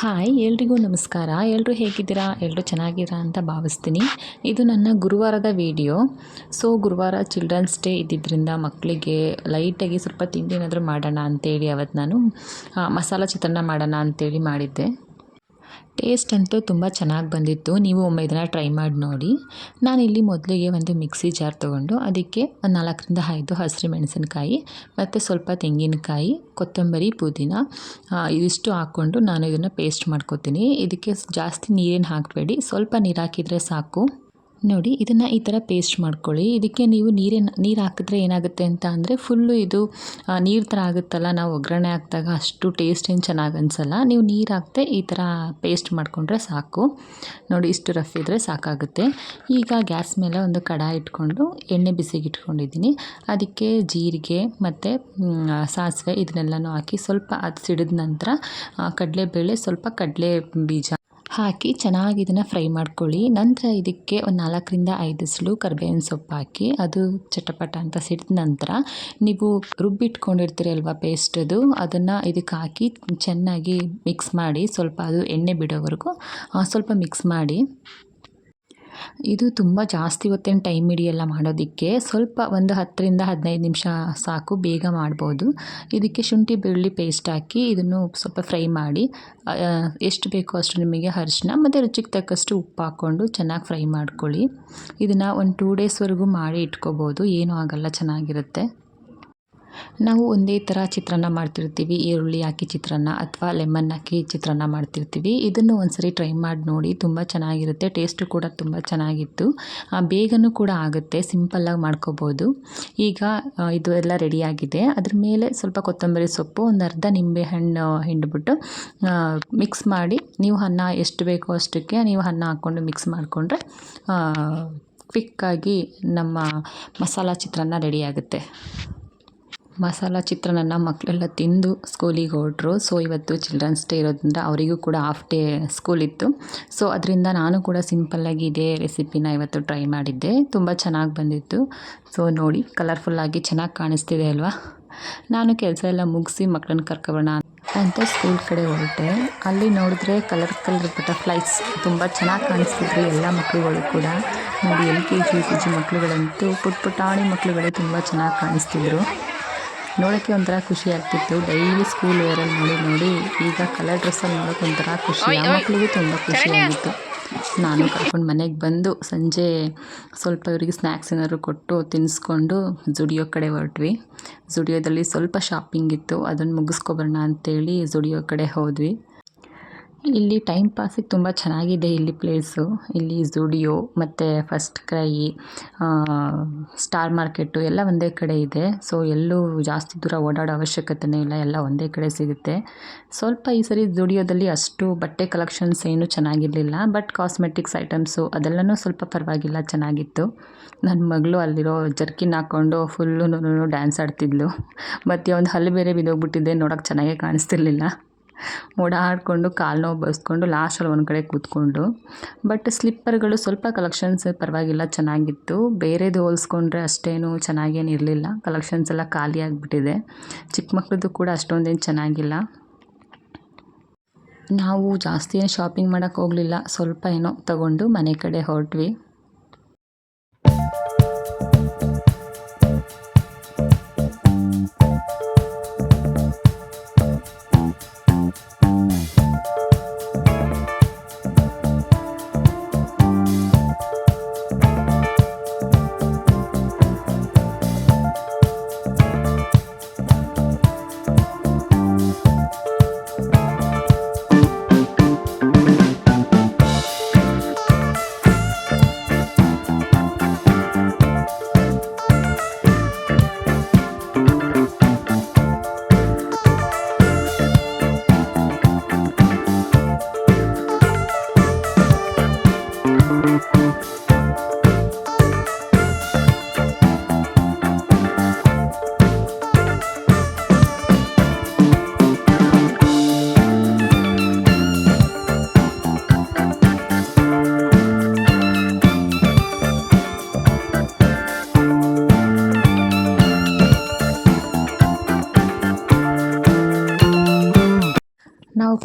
Hi, ಎಲ್ರಿಗೂ ನಮಸ್ಕಾರ. ಎಲ್ಲರೂ ಹೇಗಿದ್ದೀರಾ? ಎಲ್ಲರೂ ಚೆನ್ನಾಗಿದ್ದೀರಾ ಅಂತ ಭಾವಿಸ್ತೀನಿ. ಇದು ನನ್ನ ಗುರುವಾರದ ವಿಡಿಯೋ. ಸೊ ಗುರುವಾರ ಚಿಲ್ಡ್ರನ್ಸ್ ಡೇ ಇದ್ದಿದ್ದರಿಂದ ಮಕ್ಕಳಿಗೆ ಲೈಟಾಗಿ ಸ್ವಲ್ಪ ತಿಂಡಿ ಏನಾದರೂ ಮಾಡೋಣ ಅಂತೇಳಿ ಅವತ್ತು ನಾನು ಮಸಾಲ ಚಿತ್ರಾನ್ನ ಮಾಡೋಣ ಅಂತೇಳಿ ಮಾಡಿದ್ದೆ. ಟೇಸ್ಟ್ ಅಂತೂ ತುಂಬ ಚೆನ್ನಾಗಿ ಬಂದಿತ್ತು. ನೀವು ಒಮ್ಮೆ ಇದನ್ನು ಟ್ರೈ ಮಾಡಿ ನೋಡಿ. ನಾನಿಲ್ಲಿ ಮೊದಲಿಗೆ ಒಂದು ಮಿಕ್ಸಿ ಜಾರ್ ತೊಗೊಂಡು ಅದಕ್ಕೆ ಒಂದು ನಾಲ್ಕರಿಂದ ಐದು ಹಸಿರು ಮೆಣಸಿನಕಾಯಿ ಮತ್ತು ಸ್ವಲ್ಪ ತೆಂಗಿನಕಾಯಿ, ಕೊತ್ತಂಬರಿ, ಪುದೀನ ಇದಿಷ್ಟು ಹಾಕ್ಕೊಂಡು ನಾನು ಇದನ್ನು ಪೇಸ್ಟ್ ಮಾಡ್ಕೊತೀನಿ. ಇದಕ್ಕೆ ಜಾಸ್ತಿ ನೀರೇನು ಹಾಕಬೇಡಿ. ಸ್ವಲ್ಪ ನೀರು ಹಾಕಿದರೆ ಸಾಕು. ನೋಡಿ, ಇದನ್ನು ಈ ಥರ ಪೇಸ್ಟ್ ಮಾಡ್ಕೊಳ್ಳಿ. ಇದಕ್ಕೆ ನೀವು ನೀರೇನು, ನೀರು ಹಾಕಿದ್ರೆ ಏನಾಗುತ್ತೆ ಅಂತ ಅಂದರೆ ಫುಲ್ಲು ಇದು ನೀರು ಥರ ಆಗುತ್ತಲ್ಲ, ನಾವು ಒಗ್ಗರಣೆ ಹಾಕಿದಾಗ ಅಷ್ಟು ಟೇಸ್ಟ್ ಏನು ಚೆನ್ನಾಗಿ ಅನಿಸಲ್ಲ. ನೀವು ನೀರು ಹಾಕ್ತೇ ಈ ಥರ ಪೇಸ್ಟ್ ಮಾಡಿಕೊಂಡ್ರೆ ಸಾಕು. ನೋಡಿ, ಇಷ್ಟು ರಫ್ ಇದ್ದರೆ ಸಾಕಾಗುತ್ತೆ. ಈಗ ಗ್ಯಾಸ್ ಮೇಲೆ ಒಂದು ಕಡಾಯಿ ಇಟ್ಕೊಂಡು ಎಣ್ಣೆ ಬಿಸಿಗೆ ಇಟ್ಕೊಂಡಿದ್ದೀನಿ. ಅದಕ್ಕೆ ಜೀರಿಗೆ ಮತ್ತು ಸಾಸಿವೆ ಇದನ್ನೆಲ್ಲನೂ ಹಾಕಿ ಸ್ವಲ್ಪ ಅದು ಸಿಡಿದ ನಂತರ ಕಡಲೆಬೇಳೆ ಸ್ವಲ್ಪ ಕಡಲೆ ಬೀಜ ಹಾಕಿ ಚೆನ್ನಾಗಿ ಇದನ್ನು ಫ್ರೈ ಮಾಡ್ಕೊಳ್ಳಿ. ನಂತರ ಇದಕ್ಕೆ ಒಂದು ನಾಲ್ಕರಿಂದ ಐದು ಸ್ಲು ಕರ್ಬೇವಿನ ಸೊಪ್ಪು ಹಾಕಿ, ಅದು ಚಟಪಟ ಅಂತ ಸಿಡಿದ ನಂತರ ನೀವು ರುಬ್ಬಿಟ್ಕೊಂಡಿರ್ತೀರಲ್ವ ಪೇಸ್ಟದು ಅದನ್ನು ಇದಕ್ಕೆ ಹಾಕಿ ಚೆನ್ನಾಗಿ ಮಿಕ್ಸ್ ಮಾಡಿ, ಸ್ವಲ್ಪ ಅದು ಎಣ್ಣೆ ಬಿಡೋವರೆಗೂ ಸ್ವಲ್ಪ ಮಿಕ್ಸ್ ಮಾಡಿ. ಇದು ತುಂಬ ಜಾಸ್ತಿ ಹೊತ್ತೇನು ಟೈಮ್ ಹಿಡಿಯಲ್ಲ ಮಾಡೋದಕ್ಕೆ. ಸ್ವಲ್ಪ ಒಂದು ಹತ್ತರಿಂದ ಹದಿನೈದು ನಿಮಿಷ ಸಾಕು, ಬೇಗ ಮಾಡ್ಬೋದು. ಇದಕ್ಕೆ ಶುಂಠಿ ಬೆಳ್ಳಿ ಪೇಸ್ಟ್ ಹಾಕಿ ಇದನ್ನು ಸ್ವಲ್ಪ ಫ್ರೈ ಮಾಡಿ. ಎಷ್ಟು ಬೇಕೋ ಅಷ್ಟು ನಿಮಗೆ ಅರಿಶಿನ, ಮತ್ತು ರುಚಿಗೆ ತಕ್ಕಷ್ಟು ಉಪ್ಪು ಹಾಕ್ಕೊಂಡು ಚೆನ್ನಾಗಿ ಫ್ರೈ ಮಾಡ್ಕೊಳ್ಳಿ. ಇದನ್ನು ಒಂದು ಟೂ ಡೇಸ್ವರೆಗೂ ಮಾಡಿ ಇಟ್ಕೋಬೋದು. ಏನೂ ಆಗಲ್ಲ, ಚೆನ್ನಾಗಿರುತ್ತೆ. ನಾವು ಒಂದೇ ಥರ ಚಿತ್ರಾನ್ನ ಮಾಡ್ತಿರ್ತೀವಿ. ಈರುಳ್ಳಿ ಹಾಕಿ ಚಿತ್ರಾನ್ನ ಅಥವಾ ಲೆಮನ್ ಹಾಕಿ ಚಿತ್ರಾನ್ನ ಮಾಡ್ತಿರ್ತೀವಿ. ಇದನ್ನು ಒಂದ್ಸರಿ ಟ್ರೈ ಮಾಡಿ ನೋಡಿ, ತುಂಬ ಚೆನ್ನಾಗಿರುತ್ತೆ. ಟೇಸ್ಟು ಕೂಡ ತುಂಬ ಚೆನ್ನಾಗಿತ್ತು. ಬೇಗನೂ ಕೂಡ ಆಗುತ್ತೆ. ಸಿಂಪಲ್ಲಾಗಿ ಮಾಡ್ಕೋಬೋದು. ಈಗ ಇದು ಎಲ್ಲ ರೆಡಿಯಾಗಿದೆ ಅದ್ರ ಮೇಲೆ ಸ್ವಲ್ಪ ಕೊತ್ತಂಬರಿ ಸೊಪ್ಪು, ಒಂದು ಅರ್ಧ ನಿಂಬೆ ಹಣ್ಣು ಹಿಂಡ್ಬಿಟ್ಟು ಮಿಕ್ಸ್ ಮಾಡಿ, ನೀವು ಅನ್ನ ಎಷ್ಟು ಬೇಕೋ ಅಷ್ಟಕ್ಕೆ ನೀವು ಅನ್ನ ಹಾಕ್ಕೊಂಡು ಮಿಕ್ಸ್ ಮಾಡಿಕೊಂಡ್ರೆ ಕ್ವಿಕ್ಕಾಗಿ ನಮ್ಮ ಮಸಾಲ ಚಿತ್ರಾನ್ನ ರೆಡಿಯಾಗುತ್ತೆ ಮಸಾಲ ಚಿತ್ರಾನ್ನ ಮಕ್ಕಳೆಲ್ಲ ತಿಂದು ಸ್ಕೂಲಿಗೆ ಹೊರಟ್ರು. ಸೊ ಇವತ್ತು ಚಿಲ್ಡ್ರನ್ಸ್ ಡೇ ಇರೋದ್ರಿಂದ ಅವರಿಗೂ ಕೂಡ ಹಾಫ್ ಡೇ ಸ್ಕೂಲ್ ಇತ್ತು. ಸೊ ಅದರಿಂದ ನಾನು ಕೂಡ ಸಿಂಪಲ್ಲಾಗಿ ಇದೇ ರೆಸಿಪಿನ ಇವತ್ತು ಟ್ರೈ ಮಾಡಿದ್ದೆ. ತುಂಬ ಚೆನ್ನಾಗಿ ಬಂದಿತ್ತು. ಸೊ ನೋಡಿ ಕಲರ್ಫುಲ್ಲಾಗಿ ಚೆನ್ನಾಗಿ ಕಾಣಿಸ್ತಿದೆ ಅಲ್ವಾ? ನಾನು ಕೆಲಸ ಎಲ್ಲ ಮುಗಿಸಿ ಮಕ್ಕಳನ್ನ ಕರ್ಕೊಬೋಣ ಅಂತ ಸ್ಕೂಲ್ ಕಡೆ ಹೊರಟೆ. ಅಲ್ಲಿ ನೋಡಿದ್ರೆ ಕಲರ್ ಕಲರ್ ಬಟರ್ಫ್ಲೈಸ್ ತುಂಬ ಚೆನ್ನಾಗಿ ಕಾಣಿಸ್ತಿದ್ರು ಎಲ್ಲ ಮಕ್ಕಳುಗಳು ಕೂಡ. ನೋಡಿ, L K G U K G ಮಕ್ಕಳುಗಳಂತೂ ಪುಟ್ ಪುಟಾಣಿ ಮಕ್ಕಳುಗಳೇ ತುಂಬ ಚೆನ್ನಾಗಿ ಕಾಣಿಸ್ತಿದ್ರು. ನೋಡೋಕ್ಕೆ ಒಂಥರ ಖುಷಿ ಆಗ್ತಿತ್ತು. ಡೈಲಿ ಸ್ಕೂಲ್ ವೇರಲ್ಲಿ ನೋಡಿ ನೋಡಿ ಈಗ ಕಲರ್ ಡ್ರೆಸ್ಸಲ್ಲಿ ನೋಡೋಕೆ ಒಂಥರ ಖುಷಿ. ಆ ಮಕ್ಕಳಿಗೂ ತುಂಬ ಖುಷಿಯಾಗಿತ್ತು ನಾನು ಕರ್ಕೊಂಡು ಮನೆಗೆ ಬಂದು ಸಂಜೆ ಸ್ವಲ್ಪ ಇವರಿಗೆ ಸ್ನ್ಯಾಕ್ಸ್ ಏನಾದ್ರು ಕೊಟ್ಟು ತಿನ್ನಿಸ್ಕೊಂಡು ಜುಡಿಯೋ ಕಡೆ ಹೊರಟ್ವಿ. ಜುಡಿಯೋದಲ್ಲಿ ಸ್ವಲ್ಪ ಶಾಪಿಂಗ್ ಇತ್ತು. ಅದನ್ನು ಮುಗಿಸ್ಕೊಬರೋಣ ಅಂತೇಳಿ ಜುಡಿಯೋ ಕಡೆ ಹೋದ್ವಿ. ಇಲ್ಲಿ ಟೈಮ್ ಪಾಸಿಗೆ ತುಂಬ ಚೆನ್ನಾಗಿದೆ ಇಲ್ಲಿ ಪ್ಲೇಸು ಇಲ್ಲಿ ಝುಡಿಯೋ ಮತ್ತು ಫಸ್ಟ್ ಕ್ರೈ ಸ್ಟಾರ್ ಮಾರ್ಕೆಟು ಎಲ್ಲ ಒಂದೇ ಕಡೆ ಇದೆ. ಸೊ ಎಲ್ಲೂ ಜಾಸ್ತಿ ದೂರ ಓಡಾಡೋ ಅವಶ್ಯಕತೆನೇ ಇಲ್ಲ. ಎಲ್ಲ ಒಂದೇ ಕಡೆ ಸಿಗುತ್ತೆ. ಸ್ವಲ್ಪ ಈ ಸರಿ ಝುಡಿಯೋದಲ್ಲಿ ಅಷ್ಟು ಬಟ್ಟೆ ಕಲೆಕ್ಷನ್ಸ್ ಏನೂ ಚೆನ್ನಾಗಿರಲಿಲ್ಲ. ಬಟ್ ಕಾಸ್ಮೆಟಿಕ್ಸ್ ಐಟಮ್ಸು ಅದೆಲ್ಲನೂ ಸ್ವಲ್ಪ ಪರವಾಗಿಲ್ಲ, ಚೆನ್ನಾಗಿತ್ತು. ನನ್ನ ಮಗಳು ಅಲ್ಲಿರೋ ಜರ್ಕಿನ್ ಹಾಕ್ಕೊಂಡು ಫುಲ್ಲು ಡ್ಯಾನ್ಸ್ ಆಡ್ತಿದ್ಲು. ಮತ್ತು ಒಂದು ಹಲ್ಲು ಬೇರೆ ಬಿದ್ದೋಗ್ಬಿಟ್ಟಿದ್ದೆ ನೋಡೋಕ್ಕೆ ಚೆನ್ನಾಗೇ ಕಾಣಿಸ್ತಿರ್ಲಿಲ್ಲ. ಓಡಾಡಿಕೊಂಡು ಕಾಲು ನೋವು ಬಸ್ಕೊಂಡು ಲಾಸ್ಟಲ್ಲಿ ಒಂದು ಕಡೆ ಕೂತ್ಕೊಂಡು. ಬಟ್ ಸ್ಲಿಪ್ಪರ್ಗಳು ಸ್ವಲ್ಪ ಕಲೆಕ್ಷನ್ಸ್ ಪರವಾಗಿಲ್ಲ, ಚೆನ್ನಾಗಿತ್ತು. ಬೇರೆದು ಹೋಲಿಸ್ಕೊಂಡ್ರೆ ಅಷ್ಟೇನು ಚೆನ್ನಾಗೇನು ಇರಲಿಲ್ಲ. ಕಲೆಕ್ಷನ್ಸ್ ಎಲ್ಲ ಖಾಲಿ ಆಗಿಬಿಟ್ಟಿದೆ. ಚಿಕ್ಕ ಮಕ್ಕಳದ್ದು ಕೂಡ ಅಷ್ಟೊಂದೇನು ಚೆನ್ನಾಗಿಲ್ಲ. ನಾವು ಜಾಸ್ತಿ ಏನು ಶಾಪಿಂಗ್ ಮಾಡೋಕ್ಕೆ ಹೋಗಲಿಲ್ಲ. ಸ್ವಲ್ಪ ಏನೋ ತಗೊಂಡು ಮನೆ ಕಡೆ ಹೊರಟ್ವಿ.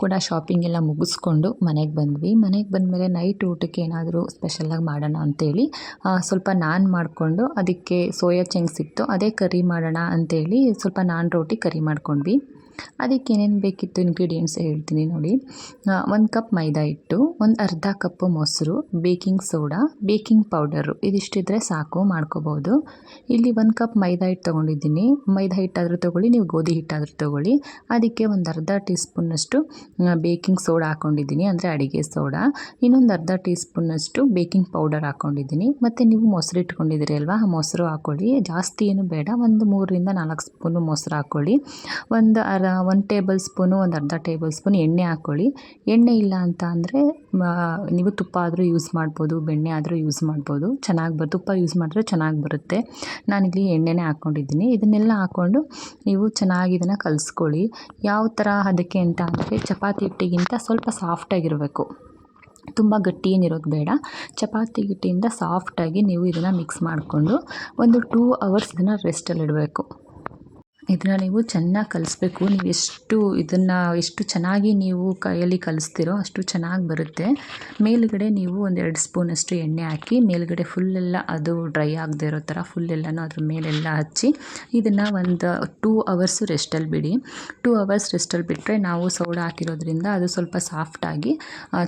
ಕೂಡ ಶಾಪಿಂಗ್ ಎಲ್ಲ ಮುಗಿಸ್ಕೊಂಡು ಮನೆಗೆ ಬಂದ್ವಿ. ಮನೆಗೆ ಬಂದಮೇಲೆ ನೈಟ್ ಊಟಕ್ಕೆ ಏನಾದರೂ ಸ್ಪೆಷಲಾಗಿ ಮಾಡೋಣ ಅಂತೇಳಿ ಸ್ವಲ್ಪ ನಾನ್ ಮಾಡಿಕೊಂಡು ಅದಕ್ಕೆ ಸೋಯಾ ಚೆಂಗ್ ಇತ್ತು, ಅದೇ ಕರಿ ಮಾಡೋಣ ಅಂತೇಳಿ ಸ್ವಲ್ಪ ನಾನ್ ರೋಟಿ ಕರಿ ಮಾಡ್ಕೊಂಡ್ವಿ. ಅದಕ್ಕೆ ಏನೇನು ಬೇಕಿತ್ತು ಇಂಗ್ರೀಡಿಯೆಂಟ್ಸ್ ಹೇಳ್ತೀನಿ ನೋಡಿ. ಒಂದು ಕಪ್ ಮೈದಾ ಹಿಟ್ಟು, ಒಂದು ಅರ್ಧ ಕಪ್ ಮೊಸರು ಬೇಕಿಂಗ್ ಸೋಡಾ ಬೇಕಿಂಗ್ ಪೌಡರು ಇದಿಷ್ಟಿದ್ರೆ ಸಾಕು, ಮಾಡ್ಕೋಬೋದು. ಇಲ್ಲಿ ಒಂದು ಕಪ್ ಮೈದಾ ಹಿಟ್ಟು ತೊಗೊಂಡಿದ್ದೀನಿ. ಮೈದಾ ಹಿಟ್ಟಾದರೂ ತೊಗೊಳ್ಳಿ, ನೀವು ಗೋಧಿ ಹಿಟ್ಟಾದರೂ ತೊಗೊಳ್ಳಿ. ಅದಕ್ಕೆ ಒಂದು ಅರ್ಧ ಟೀ ಸ್ಪೂನ್ನಷ್ಟು ಬೇಕಿಂಗ್ ಸೋಡಾ ಹಾಕ್ಕೊಂಡಿದ್ದೀನಿ ಅಂದರೆ ಅಡುಗೆ ಸೋಡಾ ಇನ್ನೊಂದು ಅರ್ಧ ಟೀ ಸ್ಪೂನ್ನಷ್ಟು ಬೇಕಿಂಗ್ ಪೌಡರ್ ಹಾಕ್ಕೊಂಡಿದ್ದೀನಿ ಮತ್ತು ನೀವು ಮೊಸರು ಇಟ್ಕೊಂಡಿದ್ದೀರಿ ಅಲ್ವಾ, ಆ ಮೊಸರು ಹಾಕ್ಕೊಳ್ಳಿ ಜಾಸ್ತಿ ಏನು ಬೇಡ, ಒಂದು ಮೂರರಿಂದ ನಾಲ್ಕು ಸ್ಪೂನು ಮೊಸರು ಹಾಕ್ಕೊಳ್ಳಿ ಒಂದು ಅರ ಒಂದು ಟೇಬಲ್ ಸ್ಪೂನು ಒಂದು ಅರ್ಧ ಟೇಬಲ್ ಸ್ಪೂನ್ ಎಣ್ಣೆ ಹಾಕ್ಕೊಳ್ಳಿ ಎಣ್ಣೆ ಇಲ್ಲ ಅಂತ ಅಂದರೆ ನೀವು ತುಪ್ಪ ಆದರೂ ಯೂಸ್ ಮಾಡ್ಬೋದು, ಬೆಣ್ಣೆ ಆದರೂ ಯೂಸ್ ಮಾಡ್ಬೋದು. ಚೆನ್ನಾಗಿ ಬರ್, ತುಪ್ಪ ಯೂಸ್ ಮಾಡಿದ್ರೆ ಚೆನ್ನಾಗಿ ಬರುತ್ತೆ. ನಾನಿಲ್ಲಿ ಎಣ್ಣೆನೇ ಹಾಕ್ಕೊಂಡಿದ್ದೀನಿ ಇದನ್ನೆಲ್ಲ ಹಾಕ್ಕೊಂಡು ನೀವು ಚೆನ್ನಾಗಿ ಇದನ್ನು ಕಲಿಸ್ಕೊಳ್ಳಿ. ಯಾವ ಥರ ಅದಕ್ಕೆ ಅಂತ ಅಂದರೆ, ಚಪಾತಿ ಹಿಟ್ಟಿಗಿಂತ ಸ್ವಲ್ಪ ಸಾಫ್ಟಾಗಿರಬೇಕು ತುಂಬ ಗಟ್ಟಿ ಏನಿರೋದು ಬೇಡ. ಚಪಾತಿ ಗಿಟ್ಟಿಯಿಂದ ಸಾಫ್ಟಾಗಿ ನೀವು ಇದನ್ನು ಮಿಕ್ಸ್ ಮಾಡಿಕೊಂಡು ಒಂದು ಟೂ ಅವರ್ಸ್ ಇದನ್ನು ರೆಸ್ಟಲ್ಲಿ ಇಡಬೇಕು ಇದನ್ನು ನೀವು ಚೆನ್ನಾಗಿ ಕಲಿಸ್ಬೇಕು. ನೀವು ಎಷ್ಟು ಇದನ್ನು, ಎಷ್ಟು ಚೆನ್ನಾಗಿ ನೀವು ಕೈಯಲ್ಲಿ ಕಲಿಸ್ತೀರೋ ಅಷ್ಟು ಚೆನ್ನಾಗಿ ಬರುತ್ತೆ. ಮೇಲುಗಡೆ ನೀವು ಒಂದೆರಡು ಸ್ಪೂನಷ್ಟು ಎಣ್ಣೆ ಹಾಕಿ, ಮೇಲುಗಡೆ ಫುಲ್ಲೆಲ್ಲ ಅದು ಡ್ರೈ ಆಗದೆ ಇರೋ ಥರ ಫುಲ್ಲೆಲ್ಲನೂ ಅದ್ರ ಮೇಲೆಲ್ಲ ಹಚ್ಚಿ, ಇದನ್ನು ಒಂದು ಟೂ ಅವರ್ಸು ರೆಸ್ಟಲ್ಲಿ ಬಿಡಿ. ಟೂ ಅವರ್ಸ್ ರೆಸ್ಟಲ್ಲಿ ಬಿಟ್ಟರೆ ನಾವು ಸೋಡಾ ಹಾಕಿರೋದ್ರಿಂದ ಅದು ಸ್ವಲ್ಪ ಸಾಫ್ಟಾಗಿ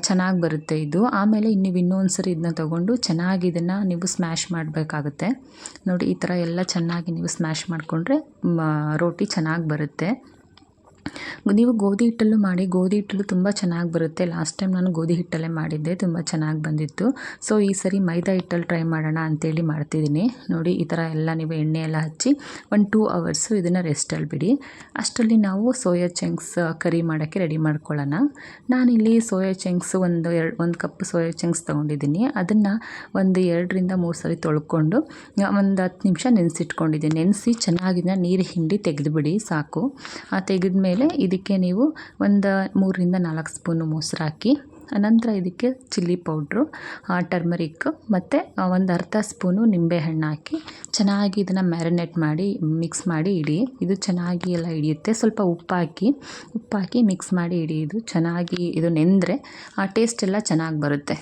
ಚೆನ್ನಾಗಿ ಬರುತ್ತೆ ಇದು. ಆಮೇಲೆ ನೀವು ಇನ್ನೊಂದು ಸರಿ ಇದನ್ನ ತೊಗೊಂಡು ಚೆನ್ನಾಗಿ ಇದನ್ನು ನೀವು ಸ್ಮ್ಯಾಶ್ ಮಾಡಬೇಕಾಗುತ್ತೆ. ನೋಡಿ, ಈ ಥರ ಎಲ್ಲ ಚೆನ್ನಾಗಿ ನೀವು ಸ್ಮ್ಯಾಶ್ ಮಾಡಿಕೊಂಡ್ರೆ ರೋಟಿ ಚೆನ್ನಾಗಿ ಬರುತ್ತೆ. ನೀವು ಗೋಧಿ ಹಿಟ್ಟಲ್ಲೂ ಮಾಡಿ, ಗೋಧಿ ಹಿಟ್ಟಲ್ಲೂ ತುಂಬ ಚೆನ್ನಾಗಿ ಬರುತ್ತೆ. ಲಾಸ್ಟ್ ಟೈಮ್ ನಾನು ಗೋಧಿ ಹಿಟ್ಟಲ್ಲೇ ಮಾಡಿದ್ದೆ, ತುಂಬ ಚೆನ್ನಾಗಿ ಬಂದಿತ್ತು. ಸೊ ಈ ಸರಿ ಮೈದಾ ಹಿಟ್ಟಲ್ಲಿ ಟ್ರೈ ಮಾಡೋಣ ಅಂತೇಳಿ ಮಾಡ್ತಿದ್ದೀನಿ. ನೋಡಿ, ಈ ಥರ ಎಲ್ಲ ನೀವು ಎಣ್ಣೆ ಎಲ್ಲ ಹಚ್ಚಿ ಒಂದು ಟೂ ಅವರ್ಸು ಇದನ್ನು ರೆಸ್ಟಲ್ಲಿ ಬಿಡಿ. ಅಷ್ಟರಲ್ಲಿ ನಾವು ಸೋಯಾ ಚಂಕ್ಸ್ ಕರಿ ಮಾಡೋಕ್ಕೆ ರೆಡಿ ಮಾಡ್ಕೊಳ್ಳೋಣ. ನಾನಿಲ್ಲಿ ಸೋಯಾ ಚಂಕ್ಸ್ ಒಂದು ಎರಡು, ಒಂದು ಕಪ್ ಸೋಯಾ ಚಂಕ್ಸ್ ತೊಗೊಂಡಿದ್ದೀನಿ. ಅದನ್ನು ಒಂದು ಎರಡರಿಂದ ಮೂರು ಸರಿ ತೊಳ್ಕೊಂಡು ಒಂದು ಹತ್ತು ನಿಮಿಷ ನೆನೆಸಿಟ್ಕೊಂಡಿದ್ದೀನಿ. ನೆನೆಸಿ ಚೆನ್ನಾಗಿದ್ದ ನೀರು ಹಿಂಡಿ ತೆಗೆದುಬಿಡಿ, ಸಾಕು. ಆ ತೆಗೆದ್ಮೇಲೆ ಇದಕ್ಕೆ ನೀವು ಒಂದು ಮೂರರಿಂದ ನಾಲ್ಕು ಸ್ಪೂನು ಮೊಸರು ಹಾಕಿ, ನಂತರ ಇದಕ್ಕೆ ಚಿಲ್ಲಿ ಪೌಡ್ರು ಟರ್ಮರಿಕ್, ಮತ್ತು ಒಂದು ಅರ್ಧ ಸ್ಪೂನು ನಿಂಬೆಹಣ್ಣು ಹಾಕಿ ಚೆನ್ನಾಗಿ ಇದನ್ನು ಮ್ಯಾರಿನೇಟ್ ಮಾಡಿ, ಮಿಕ್ಸ್ ಮಾಡಿ ಇಡಿ. ಇದು ಚೆನ್ನಾಗಿ ಎಲ್ಲ ಹಿಡಿಯುತ್ತೆ. ಸ್ವಲ್ಪ ಉಪ್ಪು ಹಾಕಿ ಉಪ್ಪು ಹಾಕಿ ಮಿಕ್ಸ್ ಮಾಡಿ ಇಡಿ. ಇದು ಚೆನ್ನಾಗಿ ಇದು ನೆಂದರೆ, ಆ, ಟೇಸ್ಟ್ ಎಲ್ಲ ಚೆನ್ನಾಗಿ ಬರುತ್ತೆ.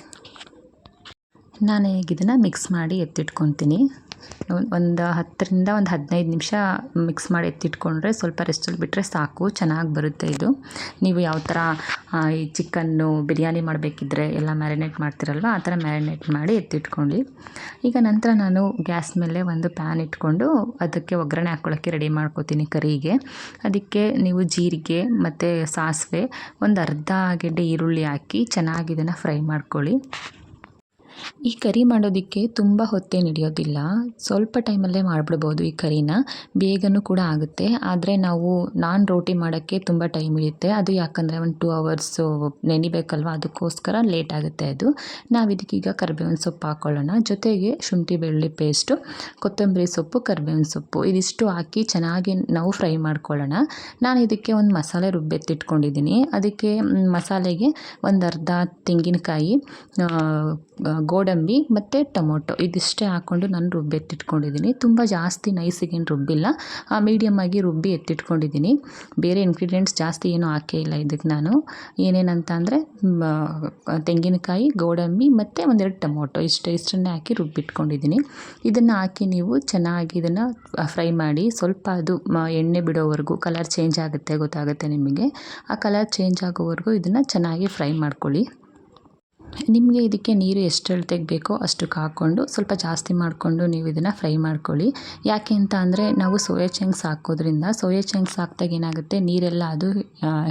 ನಾನು ಈಗ ಇದನ್ನು ಮಿಕ್ಸ್ ಮಾಡಿ ಎತ್ತಿಟ್ಕೊತೀನಿ. ಒಂದು ಹತ್ತರಿಂದ ಒಂದು ಹದಿನೈದು ನಿಮಿಷ ಮಿಕ್ಸ್ ಮಾಡಿ ಎತ್ತಿಟ್ಕೊಂಡ್ರೆ ಸ್ವಲ್ಪ ರೆಸ್ಟಲ್ಲಿ ಬಿಟ್ಟರೆ ಸಾಕು, ಚೆನ್ನಾಗಿ ಬರುತ್ತೆ ಇದು. ನೀವು ಯಾವ ಥರ ಈ ಚಿಕನ್ನು ಬಿರಿಯಾನಿ ಮಾಡಬೇಕಿದ್ರೆ ಎಲ್ಲ ಮ್ಯಾರಿನೇಟ್ ಮಾಡ್ತಿರಲ್ವ, ಆ ಥರ ಮ್ಯಾರಿನೇಟ್ ಮಾಡಿ ಎತ್ತಿಟ್ಕೊಳ್ಳಿ. ಈಗ ನಂತರ ನಾನು ಗ್ಯಾಸ್ ಮೇಲೆ ಒಂದು ಪ್ಯಾನ್ ಇಟ್ಕೊಂಡು ಅದಕ್ಕೆ ಒಗ್ಗರಣೆ ಹಾಕ್ಕೊಳ್ಳೋಕ್ಕೆ ರೆಡಿ ಮಾಡ್ಕೋತೀನಿ ಕರಿಗೆ. ಅದಕ್ಕೆ ನೀವು ಜೀರಿಗೆ ಮತ್ತು ಸಾಸಿವೆ ಒಂದು ಅರ್ಧ ಗೆಡ್ಡೆ ಈರುಳ್ಳಿ ಹಾಕಿ ಚೆನ್ನಾಗಿ ಇದನ್ನು ಫ್ರೈ ಮಾಡ್ಕೊಳ್ಳಿ. ಈ ಕರಿ ಮಾಡೋದಕ್ಕೆ ತುಂಬ ಹೊತ್ತೇನು ಹಿಡಿಯೋದಿಲ್ಲ ಸ್ವಲ್ಪ ಟೈಮಲ್ಲೇ ಮಾಡಿಬಿಡ್ಬೋದು ಈ ಕರಿನ. ಬೇಗನೂ ಕೂಡ ಆಗುತ್ತೆ. ಆದರೆ ನಾವು, ನಾನ್ ರೋಟಿ ಮಾಡೋಕ್ಕೆ ತುಂಬ ಟೈಮ್ ಹಿಡಿಯುತ್ತೆ. ಅದು ಯಾಕಂದರೆ ಒಂದು ಟೂ ಅವರ್ಸು ನೆನಿಬೇಕಲ್ವ? ಅದಕ್ಕೋಸ್ಕರ ಲೇಟ್ ಆಗುತ್ತೆ ಅದು. ನಾವು ಇದಕ್ಕೀಗ ಕರಿಬೇವಿನ ಸೊಪ್ಪು ಹಾಕ್ಕೊಳ್ಳೋಣ ಜೊತೆಗೆ ಶುಂಠಿ ಬೆಳ್ಳುಳ್ಳಿ ಪೇಸ್ಟು ಕೊತ್ತಂಬರಿ ಸೊಪ್ಪು, ಕರಿಬೇವಿನ ಸೊಪ್ಪು. ಇದಿಷ್ಟು ಹಾಕಿ ಚೆನ್ನಾಗಿ ನಾವು ಫ್ರೈ ಮಾಡ್ಕೊಳ್ಳೋಣ. ನಾನು ಇದಕ್ಕೆ ಒಂದು ಮಸಾಲೆ ರುಬ್ಬೆತ್ತಿಟ್ಕೊಂಡಿದ್ದೀನಿ ಅದಕ್ಕೆ ಮಸಾಲೆಗೆ ಒಂದು ಅರ್ಧ ತೆಂಗಿನಕಾಯಿ ಗೋಡಂಬಿ ಮತ್ತು ಟೊಮೊಟೊ ಇದಿಷ್ಟೇ ಹಾಕ್ಕೊಂಡು ನಾನು ರುಬ್ಬಿ ಎತ್ತಿಟ್ಕೊಂಡಿದ್ದೀನಿ. ತುಂಬ ಜಾಸ್ತಿ ನೈಸಿಗೇನು ರುಬ್ಬಿಲ್ಲ. ಮೀಡಿಯಮ್ ಆಗಿ ರುಬ್ಬಿ ಎತ್ತಿಟ್ಕೊಂಡಿದ್ದೀನಿ. ಬೇರೆ ಇನ್ಗ್ರೀಡಿಯೆಂಟ್ಸ್ ಜಾಸ್ತಿ ಏನೂ ಹಾಕೇ ಇಲ್ಲ ಇದಕ್ಕೆ ನಾನು. ಏನೇನಂತ ಅಂದರೆ ತೆಂಗಿನಕಾಯಿ, ಗೋಡಂಬಿ ಮತ್ತು ಒಂದೆರಡು ಟೊಮೊಟೊ ಇಷ್ಟು, ಇಷ್ಟನ್ನೇ ಹಾಕಿ ರುಬ್ಬಿಟ್ಕೊಂಡಿದ್ದೀನಿ. ಇದನ್ನು ಹಾಕಿ ನೀವು ಚೆನ್ನಾಗಿ ಇದನ್ನು ಫ್ರೈ ಮಾಡಿ ಸ್ವಲ್ಪ ಅದು ಎಣ್ಣೆ ಬಿಡೋವರೆಗೂ ಕಲರ್ ಚೇಂಜ್ ಆಗುತ್ತೆ ಗೊತ್ತಾಗುತ್ತೆ ನಿಮಗೆ. ಆ ಕಲರ್ ಚೇಂಜ್ ಆಗೋವರೆಗೂ ಇದನ್ನು ಚೆನ್ನಾಗಿ ಫ್ರೈ ಮಾಡ್ಕೊಳ್ಳಿ. ನಿಮಗೆ ಇದಕ್ಕೆ ನೀರು ಎಷ್ಟು ಅಳತೆಗೆ ಬೇಕೋ ಅಷ್ಟಕ್ಕೆ ಹಾಕ್ಕೊಂಡು ಸ್ವಲ್ಪ ಜಾಸ್ತಿ ಮಾಡಿಕೊಂಡು ನೀವು ಇದನ್ನು ಫ್ರೈ ಮಾಡ್ಕೊಳ್ಳಿ. ಯಾಕೆ ಅಂತ ಅಂದರೆ ನಾವು ಸೋಯಾ ಚಂಕ್ಸ್ ಹಾಕೋದ್ರಿಂದ ಸೋಯಾ ಚಂಕ್ಸ್ ಹಾಕ್ದಾಗ ಏನಾಗುತ್ತೆ? ನೀರೆಲ್ಲ ಅದು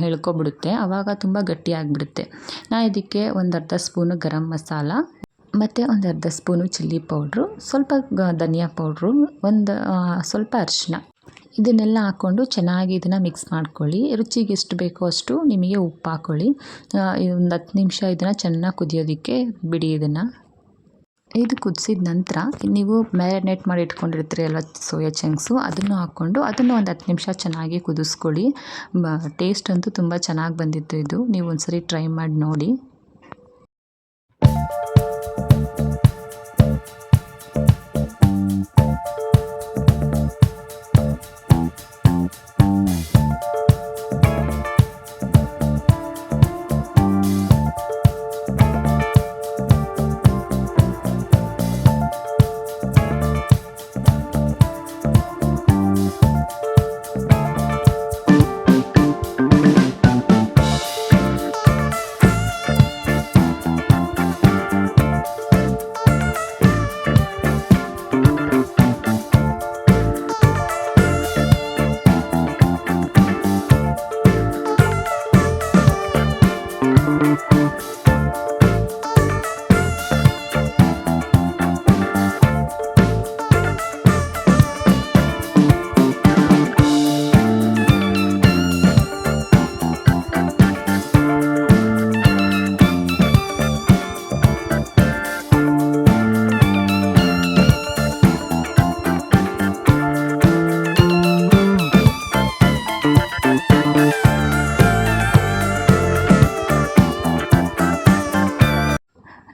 ಹೇಳ್ಕೊಬಿಡುತ್ತೆ. ಆವಾಗ ತುಂಬ ಗಟ್ಟಿಯಾಗಿಬಿಡುತ್ತೆ ನಾ ಇದಕ್ಕೆ ಒಂದು ಅರ್ಧ ಸ್ಪೂನು ಗರಂ ಮಸಾಲ, ಮತ್ತು ಒಂದು ಅರ್ಧ ಸ್ಪೂನು ಚಿಲ್ಲಿ ಪೌಡ್ರು, ಸ್ವಲ್ಪ ಧನಿಯಾ ಪೌಡ್ರು, ಒಂದು ಸ್ವಲ್ಪ ಅರಿಶಿನ ಇದನ್ನೆಲ್ಲ ಹಾಕ್ಕೊಂಡು ಚೆನ್ನಾಗಿ ಇದನ್ನು ಮಿಕ್ಸ್ ಮಾಡ್ಕೊಳ್ಳಿ. ರುಚಿಗೆ ಎಷ್ಟು ಬೇಕೋ ಅಷ್ಟು ನಿಮಗೆ ಉಪ್ಪು ಹಾಕ್ಕೊಳ್ಳಿ ಒಂದು ಹತ್ತು ನಿಮಿಷ ಇದನ್ನು ಚೆನ್ನಾಗಿ ಕುದಿಯೋದಕ್ಕೆ ಬಿಡಿ ಇದನ್ನು. ಇದು ಕುದಿಸಿದ ನಂತರ ನೀವು ಮ್ಯಾರಿನೇಟ್ ಮಾಡಿ ಇಟ್ಕೊಂಡಿರ್ತೀರಿ ಅಲ್ವ ಸೋಯಾ ಚಂಕ್ಸು, ಅದನ್ನು ಹಾಕ್ಕೊಂಡು ಅದನ್ನು ಒಂದು ಹತ್ತು ನಿಮಿಷ ಚೆನ್ನಾಗಿ ಕುದಿಸ್ಕೊಳ್ಳಿ. ಟೇಸ್ಟ್ ಅಂತೂ ತುಂಬ ಚೆನ್ನಾಗಿ ಬಂದಿತ್ತು ಇದು. ನೀವು ಒಂದ್ಸರಿ ಟ್ರೈ ಮಾಡಿ ನೋಡಿ.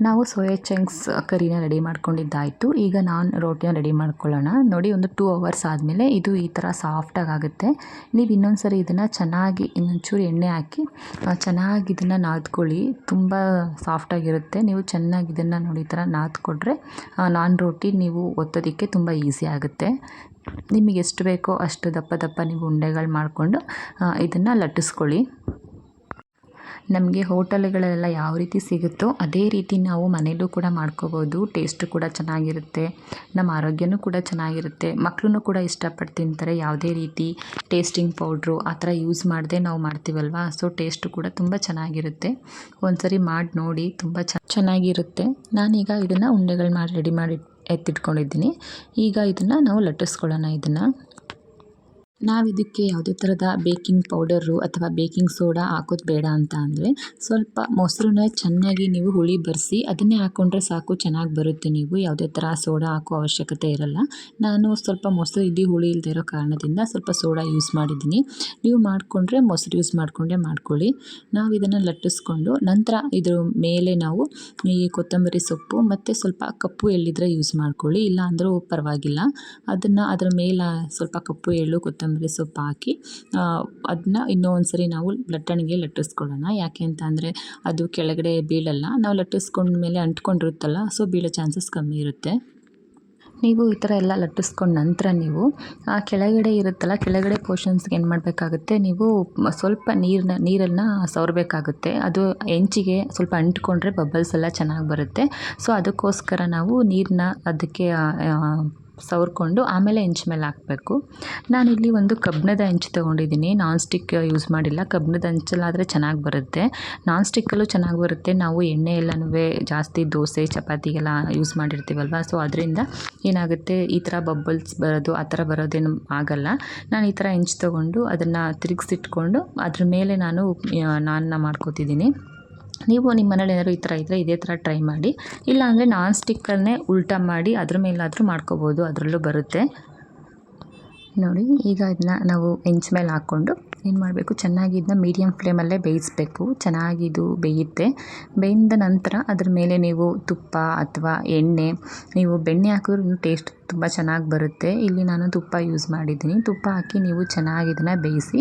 ನಾವು ಸೋಯಾ ಚಂಕ್ಸ್ ಕರಿನ ರೆಡಿ ಮಾಡ್ಕೊಂಡಿದ್ದಾಯಿತು. ಈಗ ನಾನು ರೋಟಿನ ರೆಡಿ ಮಾಡ್ಕೊಳ್ಳೋಣ. ನೋಡಿ, ಒಂದು ಟೂ ಅವರ್ಸ್ ಆದಮೇಲೆ ಇದು ಈ ಥರ ಸಾಫ್ಟಾಗಿ ಆಗುತ್ತೆ. ನೀವು ಇನ್ನೊಂದು ಸರಿ ಇದನ್ನು ಚೆನ್ನಾಗಿ ಇನ್ನೊಂಚೂರು ಎಣ್ಣೆ ಹಾಕಿ ಚೆನ್ನಾಗಿ ಇದನ್ನು ನಾದ್ಕೊಳ್ಳಿ. ತುಂಬ ಸಾಫ್ಟಾಗಿರುತ್ತೆ ನೀವು ಚೆನ್ನಾಗಿ ಇದನ್ನು ನೋಡಿ ಈ ಥರ ನಾದ್ಕೊಟ್ರೆ ನಾನ್ ರೋಟಿ ನೀವು ಒತ್ತೋದಕ್ಕೆ ತುಂಬ ಈಸಿ ಆಗುತ್ತೆ. ನಿಮಗೆ ಎಷ್ಟು ಬೇಕೋ ಅಷ್ಟು ದಪ್ಪ ದಪ್ಪ ನೀವು ಉಂಡೆಗಳು ಮಾಡಿಕೊಂಡು ಇದನ್ನು ಲಟ್ಟಿಸ್ಕೊಳ್ಳಿ. ನಮಗೆ ಹೋಟೆಲ್ಗಳೆಲ್ಲ ಯಾವ ರೀತಿ ಸಿಗುತ್ತೋ ಅದೇ ರೀತಿ ನಾವು ಮನೇಲೂ ಕೂಡ ಮಾಡ್ಕೋಬೋದು. ಟೇಸ್ಟ್ ಕೂಡ ಚೆನ್ನಾಗಿರುತ್ತೆ. ನಮ್ಮ ಆರೋಗ್ಯನೂ ಕೂಡ ಚೆನ್ನಾಗಿರುತ್ತೆ. ಮಕ್ಕಳೂ ಕೂಡ ಇಷ್ಟಪಟ್ಟು ತಿಂತಾರೆ. ಯಾವುದೇ ರೀತಿ ಟೇಸ್ಟಿಂಗ್ ಪೌಡ್ರು ಆ ಥರ ಯೂಸ್ ಮಾಡದೆ ನಾವು ಮಾಡ್ತೀವಲ್ವ? ಸೊ, ಟೇಸ್ಟ್ ಕೂಡ ತುಂಬ ಚೆನ್ನಾಗಿರುತ್ತೆ. ಒಂದ್ಸರಿ ಮಾಡಿ ನೋಡಿ, ತುಂಬ ಚೆನ್ನಾಗಿರುತ್ತೆ. ನಾನೀಗ ಇದನ್ನು ಉಂಡೆಗಳು ಮಾಡಿ ರೆಡಿ ಮಾಡಿ ಎತ್ತಿಟ್ಕೊಂಡಿದ್ದೀನಿ. ಈಗ ಇದನ್ನು ನಾವು ಲಟ್ಟಿಸ್ಕೊಳ್ಳೋಣ ಇದನ್ನು. ನಾವು ಇದಕ್ಕೆ ಯಾವುದೇ ಥರದ ಬೇಕಿಂಗ್ ಪೌಡರು ಅಥವಾ ಬೇಕಿಂಗ್ ಸೋಡಾ ಹಾಕೋದು ಬೇಡ ಅಂತ ಅಂದರೆ ಸ್ವಲ್ಪ ಮೊಸರನ್ನ ಚೆನ್ನಾಗಿ ನೀವು ಹುಳಿ ಬರೆಸಿ ಅದನ್ನೇ ಹಾಕ್ಕೊಂಡ್ರೆ ಸಾಕು, ಚೆನ್ನಾಗಿ ಬರುತ್ತೆ ನೀವು. ಯಾವುದೇ ಥರ ಸೋಡಾ ಹಾಕೋ ಅವಶ್ಯಕತೆ ಇರಲ್ಲ. ನಾನು ಸ್ವಲ್ಪ ಮೊಸರು ಇಲ್ಲಿ ಹುಳಿ ಇಲ್ಲದೆ ಇರೋ ಕಾರಣದಿಂದ ಸ್ವಲ್ಪ ಸೋಡಾ ಯೂಸ್ ಮಾಡಿದ್ದೀನಿ. ನೀವು ಮಾಡಿಕೊಂಡ್ರೆ ಮೊಸರು ಯೂಸ್ ಮಾಡಿಕೊಂಡೇ ಮಾಡ್ಕೊಳ್ಳಿ. ನಾವು ಇದನ್ನು ಲಟ್ಟಿಸ್ಕೊಂಡು ನಂತರ ಇದ್ರ ಮೇಲೆ ನಾವು ಈ ಕೊತ್ತಂಬರಿ ಸೊಪ್ಪು ಮತ್ತು ಸ್ವಲ್ಪ ಕಪ್ಪು ಎಳ್ಳಿದ್ರೆ ಯೂಸ್ ಮಾಡ್ಕೊಳ್ಳಿ. ಇಲ್ಲ ಅಂದರೂ ಪರವಾಗಿಲ್ಲ. ಅದನ್ನು ಅದರ ಮೇಲೆ ಸ್ವಲ್ಪ ಕಪ್ಪು ಎಳ್ಳು, ಕೊತ್ತಂಬರಿ ಸೊಪ್ಪು ಹಾಕಿ ಅದನ್ನ ಇನ್ನೂ ಒಂದು ಸರಿ ನಾವು ಲಟ್ಟಣಿಗೆ ಲಟ್ಟಿಸ್ಕೊಳ್ಳೋಣ. ಯಾಕೆ ಅಂತ ಅಂದರೆ ಅದು ಕೆಳಗಡೆ ಬೀಳಲ್ಲ. ನಾವು ಲಟ್ಟಿಸ್ಕೊಂಡ್ಮೇಲೆ ಅಂಟ್ಕೊಂಡಿರುತ್ತಲ್ಲ ಸೊ ಬೀಳೋ ಚಾನ್ಸಸ್ ಕಮ್ಮಿ ಇರುತ್ತೆ. ನೀವು ಈ ಥರ ಎಲ್ಲ ಲಟ್ಟಿಸ್ಕೊಂಡ ನಂತರ ನೀವು, ಆ, ಕೆಳಗಡೆ ಇರುತ್ತಲ್ಲ, ಕೆಳಗಡೆ ಪೋರ್ಷನ್ಸ್ಗೆ ಏನು ಮಾಡಬೇಕಾಗುತ್ತೆ? ನೀವು ಸ್ವಲ್ಪ ನೀರನ್ನ ನೀರನ್ನು ಸವರಬೇಕಾಗುತ್ತೆ. ಅದು ಹೆಂಚಿಗೆ ಸ್ವಲ್ಪ ಅಂಟ್ಕೊಂಡ್ರೆ ಬಬಲ್ಸ್ ಎಲ್ಲ ಚೆನ್ನಾಗಿ ಬರುತ್ತೆ. ಸೊ ಅದಕ್ಕೋಸ್ಕರ ನಾವು ನೀರನ್ನ ಅದಕ್ಕೆ ಸವರ್ಕೊಂಡು ಆಮೇಲೆ ಹೆಂಚು ಮೇಲೆ ಹಾಕಬೇಕು. ನಾನಿಲ್ಲಿ ಒಂದು ಕಬ್ಬಿಣದ ಹೆಂಚು ತೊಗೊಂಡಿದ್ದೀನಿ. ನಾನ್ ಸ್ಟಿಕ್ ಯೂಸ್ ಮಾಡಿಲ್ಲ. ಕಬ್ಬಿಣದ ಹೆಂಚಲ್ಲಾದರೆ ಚೆನ್ನಾಗಿ ಬರುತ್ತೆ. ನಾನ್ ಸ್ಟಿಕ್ಕಲ್ಲೂ ಚೆನ್ನಾಗಿ ಬರುತ್ತೆ. ನಾವು ಎಣ್ಣೆ ಎಲ್ಲನೂ ಜಾಸ್ತಿ ದೋಸೆ, ಚಪಾತಿಗೆಲ್ಲ ಯೂಸ್ ಮಾಡಿರ್ತೀವಲ್ವ? ಸೊ, ಅದರಿಂದ ಏನಾಗುತ್ತೆ? ಈ ಥರ ಬಬ್ಬಲ್ಸ್ ಬರೋದು, ಆ ಥರ ಬರೋದೇನು ಆಗಲ್ಲ. ನಾನು ಈ ಥರ ಹೆಂಚು ತೊಗೊಂಡು ಅದನ್ನು ತಿರುಗಿಸಿಟ್ಕೊಂಡು ಅದ್ರ ಮೇಲೆ ನಾನು ನಾನ್ನ ಮಾಡ್ಕೋತಿದ್ದೀನಿ. ನೀವು ನಿಮ್ಮ ಮನೇಲಿ ಏನಾದ್ರು ಈ ಥರ ಇದ್ದರೆ ಇದೇ ಥರ ಟ್ರೈ ಮಾಡಿ. ಇಲ್ಲಾಂದರೆ ನಾನ್ ಸ್ಟಿಕ್ಕನ್ನೇ ಉಲ್ಟಾ ಮಾಡಿ ಅದ್ರ ಮೇಲಾದರೂ ಮಾಡ್ಕೋಬೋದು, ಅದರಲ್ಲೂ ಬರುತ್ತೆ. ನೋಡಿ, ಈಗ ಇದನ್ನ ನಾವು ಹೆಂಚ್ ಮೇಲೆ ಹಾಕ್ಕೊಂಡು ಏನು ಮಾಡಬೇಕು. ಚೆನ್ನಾಗಿ ಇದನ್ನ ಮೀಡಿಯಮ್ ಫ್ಲೇಮಲ್ಲೇ ಬೇಯಿಸಬೇಕು. ಚೆನ್ನಾಗಿ ಇದು ಬೇಯುತ್ತೆ ಬೆಂದ ನಂತರ ಅದ್ರ ಮೇಲೆ ನೀವು ತುಪ್ಪ ಅಥವಾ ಎಣ್ಣೆ, ನೀವು ಬೆಣ್ಣೆ ಹಾಕಿದ್ರೂ ಟೇಸ್ಟ್ ತುಂಬ ಚೆನ್ನಾಗಿ ಬರುತ್ತೆ. ಇಲ್ಲಿ ನಾನು ತುಪ್ಪ ಯೂಸ್ ಮಾಡಿದ್ದೀನಿ. ತುಪ್ಪ ಹಾಕಿ ನೀವು ಚೆನ್ನಾಗಿ ಇದನ್ನು ಬೇಯಿಸಿ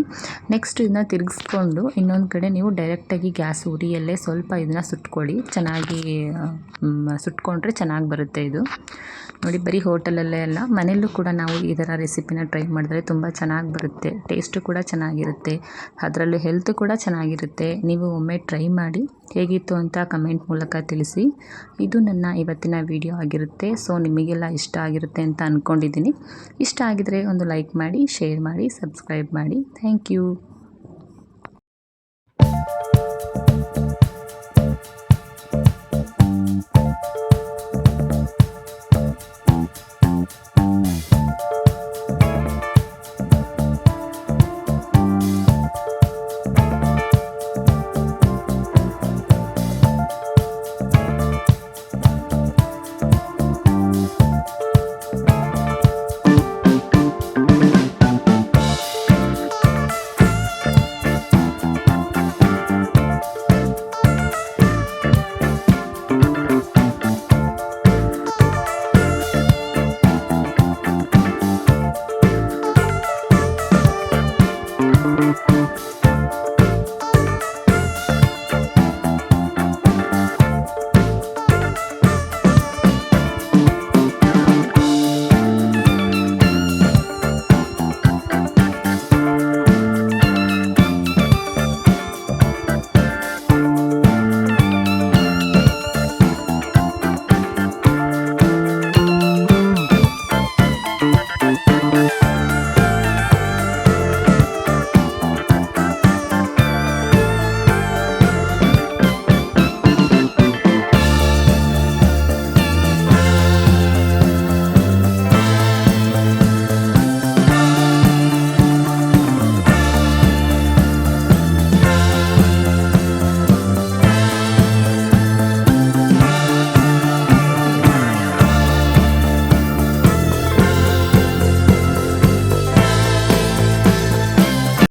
ನೆಕ್ಸ್ಟ್ ಇದನ್ನ ತಿರುಗಿಸ್ಕೊಂಡು ಇನ್ನೊಂದು ಕಡೆ ನೀವು ಡೈರೆಕ್ಟಾಗಿ ಗ್ಯಾಸ್ ಉರಿಯಲ್ಲೇ ಸ್ವಲ್ಪ ಇದನ್ನು ಸುಟ್ಕೊಳ್ಳಿ. ಚೆನ್ನಾಗಿ ಸುಟ್ಕೊಂಡ್ರೆ ಚೆನ್ನಾಗಿ ಬರುತ್ತೆ ಇದು. ನೋಡಿ, ಬರೀ ಹೋಟೆಲಲ್ಲೇ ಅಲ್ಲ, ಮನೆಯಲ್ಲೂ ಕೂಡ ನಾವು ಈ ಥರ ರೆಸಿಪಿನ ಟ್ರೈ ಮಾಡಿದ್ರೆ ತುಂಬ ಚೆನ್ನಾಗಿ ಬರುತ್ತೆ ಟೇಸ್ಟು ಕೂಡ ಚೆನ್ನಾಗಿರುತ್ತೆ, ಅದರಲ್ಲೂ ಹೆಲ್ತ್ ಕೂಡ ಚೆನ್ನಾಗಿರುತ್ತೆ. ನೀವು ಒಮ್ಮೆ ಟ್ರೈ ಮಾಡಿ, ಹೇಗಿತ್ತು ಅಂತ ಕಮೆಂಟ್ ಮೂಲಕ ತಿಳಿಸಿ. ಇದು ನನ್ನ ಇವತ್ತಿನ ವಿಡಿಯೋ ಆಗಿರುತ್ತೆ ಸೊ ನಿಮಗೆಲ್ಲ ಇಷ್ಟ ಆಗಿರುತ್ತೆ ಅಂತ ಅಂದ್ಕೊಂಡಿದ್ದೀನಿ ಇಷ್ಟ ಆಗಿದರೆ ಒಂದು ಲೈಕ್ ಮಾಡಿ ಶೇರ್ ಮಾಡಿ ಸಬ್ಸ್ಕ್ರೈಬ್ ಮಾಡಿ. Thank you